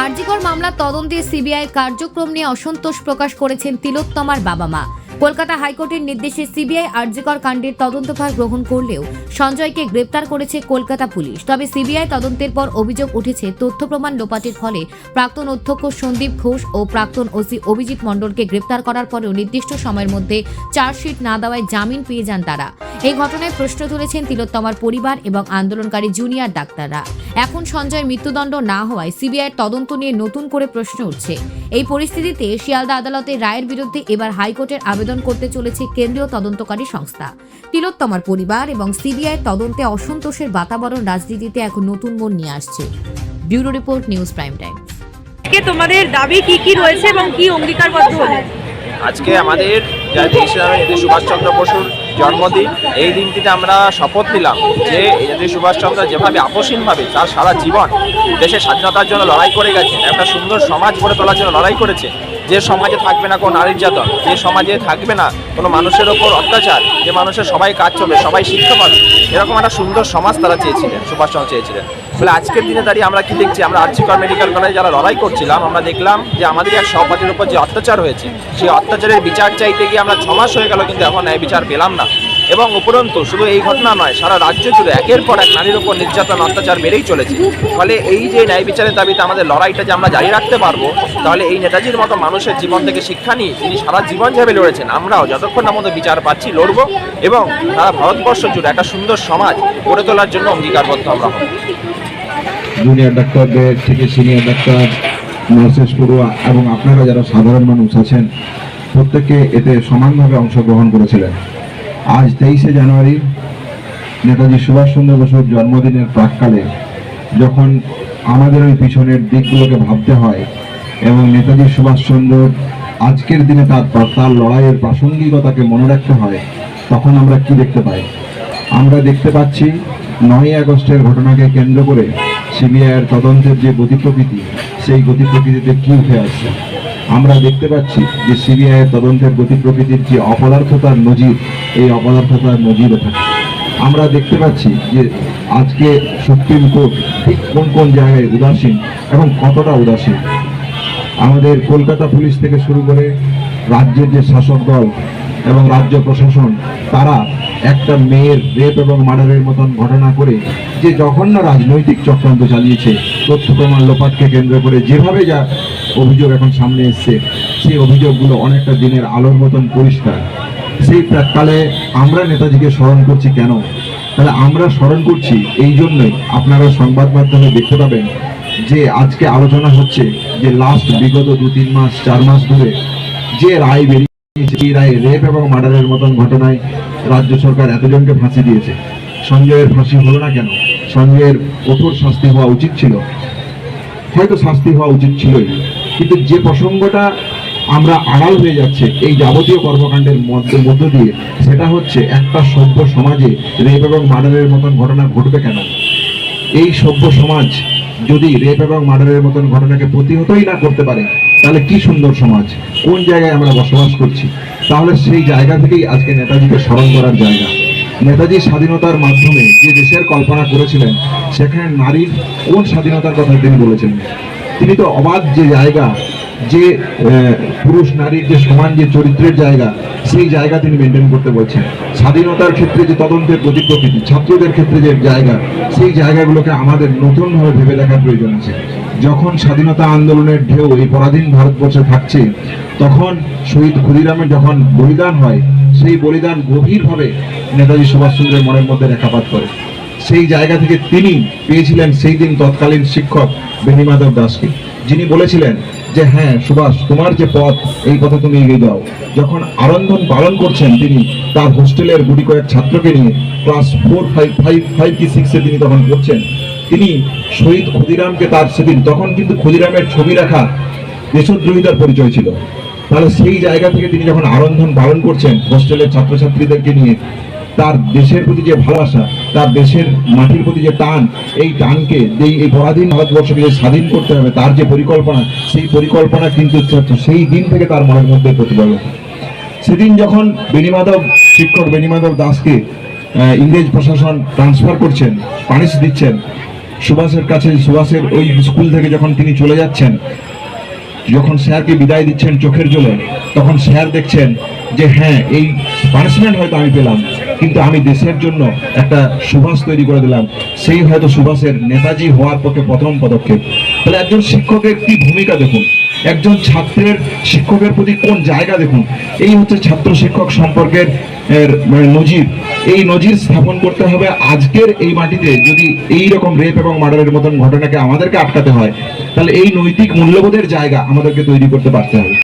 আরজিকর মামলার তদন্তে সিবিআই কার্যক্রম নিয়ে অসন্তোষ প্রকাশ করেছেন তিলোত্তমার বাবা মা। কলকাতা হাইকোর্টের নির্দেশে সিবিআই আরজিকর কাণ্ডের তদন্তভার গ্রহণ করলেও সঞ্জয়কে গ্রেপ্তার করেছে কলকাতা পুলিশ। তবে সিবিআই তদন্তের পর অভিযোগ উঠেছে, তথ্য প্রমাণ লোপাটের ফলে প্রাক্তন অধ্যক্ষ সন্দীপ ঘোষ ও প্রাক্তন ওসি অভিজিৎ মণ্ডলকে গ্রেপ্তার করার পরেও নির্দিষ্ট সময়ের মধ্যে চার্জশিট না দেওয়ায় জামিন পেয়ে যান তারা। এই ঘটনায় প্রশ্ন তুলেছেন তিলোত্তমার পরিবার এবং আন্দোলনকারী জুনিয়র ডাক্তাররা। এখন সঞ্জয়ের মৃত্যুদণ্ড না হওয়ায় সিবিআইয়ের তদন্ত নিয়ে নতুন করে প্রশ্ন উঠছে। এই পরিস্থিতিতে শিয়ালদা আদালতের রায়ের বিরুদ্ধে এবার হাইকোর্টের আবেদন করতে চলেছে কেন্দ্রীয় তদন্তকারী সংস্থা। তিলোত্তমার পরিবার এবং সিবিআই তদন্তে অসন্তোষের বাতাবরণ রাজনীতিতে এখন নতুন মোড় নিয়ে আসছে। Bureau report news prime time. আজকে তোমাদের দাবি কি কি রয়েছে এবং কি অঙ্গীকারবদ্ধ আজকে আমাদের যা তেইশে জানুয়ারি সুভাষচন্দ্র বসুর জন্মদিন, এই দিনটিতে আমরা শপথ নিলাম যে নেতাজি সুভাষচন্দ্র যেভাবে আপসীনভাবে তার সারা জীবন দেশের স্বাধীনতার জন্য লড়াই করে গেছে, একটা সুন্দর সমাজ গড়ে তোলার জন্য লড়াই করেছে, যে সমাজে থাকবে না কোনো নারী নির্যাতন যে সমাজে থাকবে না কোনো মানুষের ওপর অত্যাচার, যে মানুষের সবাই কাজ চলবে, সবাই শিক্ষা পাবে এরকম একটা সুন্দর সমাজ তারা চেয়েছিলেন সুভাষচন্দ্র চেয়েছিলেন। ফলে আজকের দিনে দাঁড়িয়ে আমরা কি দেখছি? আমরা আর্চিকর মেডিকেল কলেজে যারা লড়াই করছিলাম, আমরা দেখলাম যে আমাদের এক সহপাঠীর উপর যে অত্যাচার হয়েছে, সেই অত্যাচারের বিচার চাইতে গিয়ে আমরা ছমাস হয়ে গেল কিন্তু এখন ন্যায় বিচার পেলাম না। এবং উপরন্তু শুধু এই ঘটনা নয়, সারা রাজ্য জুড়ে একের পর এক নারীর উপর নির্যাতন, অত্যাচার বেড়েই চলেছে। ফলে এই যে ন্যায় বিচারের দাবিতে আমাদের লড়াইটা যে আমরা জারি রাখতে পারব, তাহলে এই নেতাজির মতো মানুষের জীবন থেকে শিক্ষা নিয়ে তিনি সারা জীবন যেভাবে লড়েছেন। আমরাও যতক্ষণ মধ্যে বিচার পাচ্ছি, লড়বো এবং সারা ভারতবর্ষ জুড়ে একটা সুন্দর সমাজ গড়ে তোলার জন্য অঙ্গীকারবদ্ধ আমরা হব। জুনিয়র ডাক্তারদের থেকে সিনিয়র ডাক্তার নার্সেস পড়ুয়া এবং আপনারা যারা সাধারণ মানুষ আছেন, প্রত্যেকে এতে সমানভাবে অংশগ্রহণ করেছিলেন। আজ তেইশে জানুয়ারি, নেতাজি সুভাষচন্দ্র বসুর জন্মদিনের প্রাককালে যখন আমাদের ওই পিছনের দিকগুলোকে ভাবতে হয় এবং নেতাজি সুভাষচন্দ্র আজকের দিনে তার তার লড়াইয়ের প্রাসঙ্গিকতাকে মনে রাখতে হয়, তখন আমরা কি দেখতে পাই? আমরা দেখতে পাচ্ছি নয় আগস্টের ঘটনাকে কেন্দ্র করে সিবিআইয়ের তদন্তের যে গতি প্রকৃতি, সেই গতি প্রকৃতিতে কি উঠে আসছে? আমরা দেখতে পাচ্ছি যে সিবিআইয়ের তদন্তের গতি প্রকৃতির যে অপদার্থতার নজির, এই অপদার্থতার নজিরে থাকে আমরা দেখতে পাচ্ছি যে আজকে সুপ্রিম কোর্ট ঠিক কোন কোন জায়গায় উদাসীন এবং কতটা উদাসীন। আমাদের কলকাতা পুলিশ থেকে শুরু করে রাজ্যের যে শাসক দল এবং রাজ্য প্রশাসন, তারা একটা মেয়ের রেপ এবং মার্ডারের মতন ঘটনা করে যে জঘন্য রাজনৈতিক চক্রান্ত চালিয়েছে, তথ্য প্রমাণ লোপাটকে কেন্দ্র করে যেভাবে যা অভিযোগ এখন সামনে এসছে, সেই অভিযোগগুলো অনেকটা দিনের আলোর মতন পরিষ্কার। সেই প্রাককালে আমরা নেতাজিকে স্মরণ করছি কেন? তাহলে আমরা স্মরণ করছি এই জন্যই আপনারা সংবাদ মাধ্যমে দেখতে পাবেন যে আজকে আলোচনা হচ্ছে যে লাস্ট বিগত দু তিন মাস, চার মাস ধরে যে রায় বেরিয়েছে এই রায়ে রেপ এবং মার্ডারের মতন ঘটনায় রাজ্য সরকার এতজনকে ফাঁসি দিয়েছে। সঞ্জয়ের ফাঁসি হলো না কেন? সঞ্জয়ের কঠোর শাস্তি হওয়া উচিত ছিল। হয়তো শাস্তি হওয়া উচিত ছিলই। কিন্তু যে প্রসঙ্গটা আমরা আড়াল হয়ে যাচ্ছে এই যাবতীয় কর্মকাণ্ডের মধ্য মধ্য দিয়ে, সেটা হচ্ছে একটা সভ্য সমাজে রেপ এবং মার্ডারের মতন ঘটনা ঘটবে কেন? এই সভ্য সমাজ যদি রেপ এবং মার্ডারের মতন ঘটনাকে প্রতিহতই না করতে পারে, তাহলে কি সুন্দর সমাজ? কোন জায়গায় আমরা বসবাস করছি? তাহলে সেই জায়গা থেকেই আজকে নেতাজিকে স্মরণ করার জায়গা। নেতাজি স্বাধীনতার মাধ্যমে যে দেশের কল্পনা করেছিলেন, সেখানে নারীর কোন স্বাধীনতার কথা তিনি বলেছেন তিনি তো অবাধ যে জায়গা যে পুরুষ নারীর যে সমান যে চরিত্রের জায়গা, সেই জায়গা তিনি মেনটেন করতে বলছেন। স্বাধীনতার ক্ষেত্রে যে তদন্তের গতি প্রকৃতি ছাত্রদের ক্ষেত্রে যে জায়গা, সেই জায়গাগুলোকে আমাদের নতুনভাবে ভেবে দেখার প্রয়োজন আছে। যখন স্বাধীনতা আন্দোলনের ঢেউ এই পরাধীন ভারতবর্ষে থাকছে, তখন শহীদ ক্ষুদিরামের যখন বলিদান হয়, সেই বলিদান গভীরভাবে নেতাজি সুভাষচন্দ্রের মনের মধ্যে রেখাপাত করে। সেই জায়গা থেকে তিনি পেয়েছিলেন সেই দিন তৎকালীন শিক্ষক বেণীমাধব দাসকে। যিনি বলেছিলেন যে হ্যাঁ সুভাষ, তোমার যে পথ, এই পথে তুমি এগিয়ে যাও। যখন আরন্ধন পালন করছেন তিনি, তার হোস্টেলের গুটি কয়েক ছাত্রকে নিয়ে, class four, five five five কি সিক্সে তিনি তখন করছেন তিনি শহীদ ক্ষুদিরামকে তার সেদিন, তখন কিন্তু ক্ষুদিরামের ছবি রাখা দেশদ্রোহিতার পরিচয় ছিল। তাহলে সেই জায়গা থেকে তিনি যখন আরন্ধন পালন করছেন, হোস্টেলের ছাত্রছাত্রীদেরকে নিয়ে তার দেশের প্রতি যে ভালোবাসা, তার দেশের মাটির প্রতি যে টান, এই টানকে এই এই পরাধীন ভারতবর্ষকে যে স্বাধীন করতে হবে, তার যে পরিকল্পনা, সেই পরিকল্পনা কিন্তু সেই দিন থেকে তার মনের মধ্যে প্রতিফলন সেদিন যখন বেণীমাধব শিক্ষক বেণীমাধব দাসকে ইংরেজ প্রশাসন ট্রান্সফার করছেন পানিশ দিচ্ছেন, সুভাষের কাছে, সুভাষের ওই স্কুল থেকে যখন তিনি চলে যাচ্ছেন, যখন স্যারকে বিদায় দিচ্ছেন চোখের জলে, তখন স্যার দেখছেন যে হ্যাঁ এই পানিশমেন্ট হয়তো আমি পেলাম, কিন্তু আমি দেশের জন্য একটা সুভাষ তৈরি করে দিলাম। সেই হয়তো সুভাষের নেতাজি হওয়ার পক্ষে প্রথম পদক্ষেপ। তাহলে একজন শিক্ষকের কি ভূমিকা দেখুন? একজন ছাত্রের শিক্ষকের প্রতি কোন জায়গা দেখুন? এই হচ্ছে ছাত্র শিক্ষক সম্পর্কের মানে নজির। এই নজির স্থাপন করতে হবে আজকের এই মাটিতে। যদি এই রকম রেপ এবং মার্ডারের মতন ঘটনাকে আমাদেরকে আটকাতে হয়, তাহলে এই নৈতিক মূল্যবোধের জায়গা আমাদেরকে তৈরি করতে পারতে হবে।